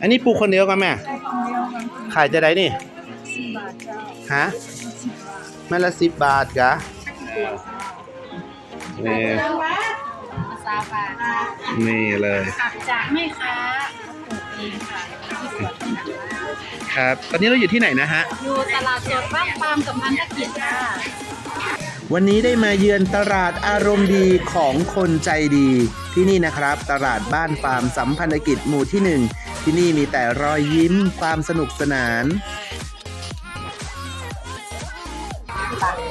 อันนี้ปลูกคนเดียวกันแม่ใช้คนเดียวกันขายจะได้นี่สิบบาทเจ้าฮะสิบบาทแม่ละสิบบาทกะนี่มาซาบาทนี่เลยผักจากแม่ค้าปลูกเองค่ะที่สวนที่หนักมากครับ ตอนนี้เราอยู่ที่ไหนนะฮะ อยู่ตลาดสดบ้านปามกับมันตะกิจค่ะวันนี้ได้มาเยือนตลาดอารมณ์ดีของคนใจดี ที่นี่นะครับ ตลาดบ้านฟาร์มสัมพันธกิจหมู่ที่หนึ่ง ที่นี่มีแต่รอยยิ้มความสนุกสนาน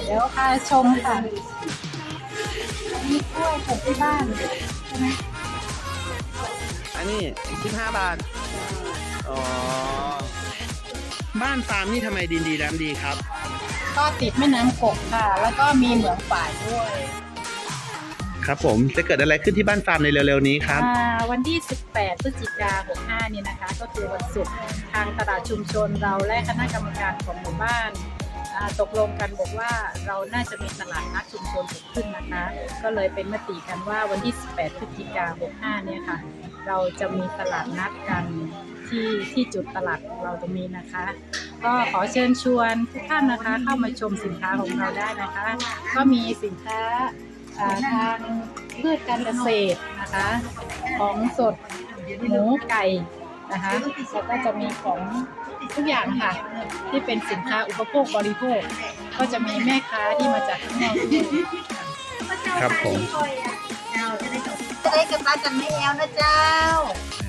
เดี๋ยวพาชมค่ะมีกล้วยปลูกที่บ้านใช่ไหมอันนี้15บาท อ๋อ บ้านฟาร์มนี่ทำไมดินดีน้ำดีครับ ก็ติดแม่น้ำกกค่ะ แล้วก็มีเหมืองฝ่ายด้วย ครับผมจะเกิดอะไรขึ้นที่บ้านฟาร์มในเร็วๆนี้ครับอ่าวันที่ 18 พฤศจิกา65นี่นะคะ ก็คือวันศุกร์ทางตลาดชุมชนเราและคณะกรรมการของหมู่บ้านอ่าตกลงกันบอกว่าเราน่าจะมีตลาดนัดชุมชนเกิดขึ้นนะคะ ก็เลยเป็นมติกันว่าวันที่ 18 พฤศจิกา65เนี่ยค่ะ เราจะมีตลาดนัดกันที่ที่จุดตลาดของเราตรงนี้นะคะ ก็ขอเชิญชวนทุกท่านนะคะ เข้ามาชมสินค้าของเราได้นะคะ ก็มีสินค้าาทางพืชการเกษตรนะคะ ของสดหมูไก่นะคะแล้วก็จะมีของทุกอย่างค่ะ ที่เป็นสินค้าอุปโภคบริโภค ก็จะมีแม่ค้าที่มาจากข้างนอกด้วยครับผมจะได้กระตาจันไม่แอวนะเจ้าอ่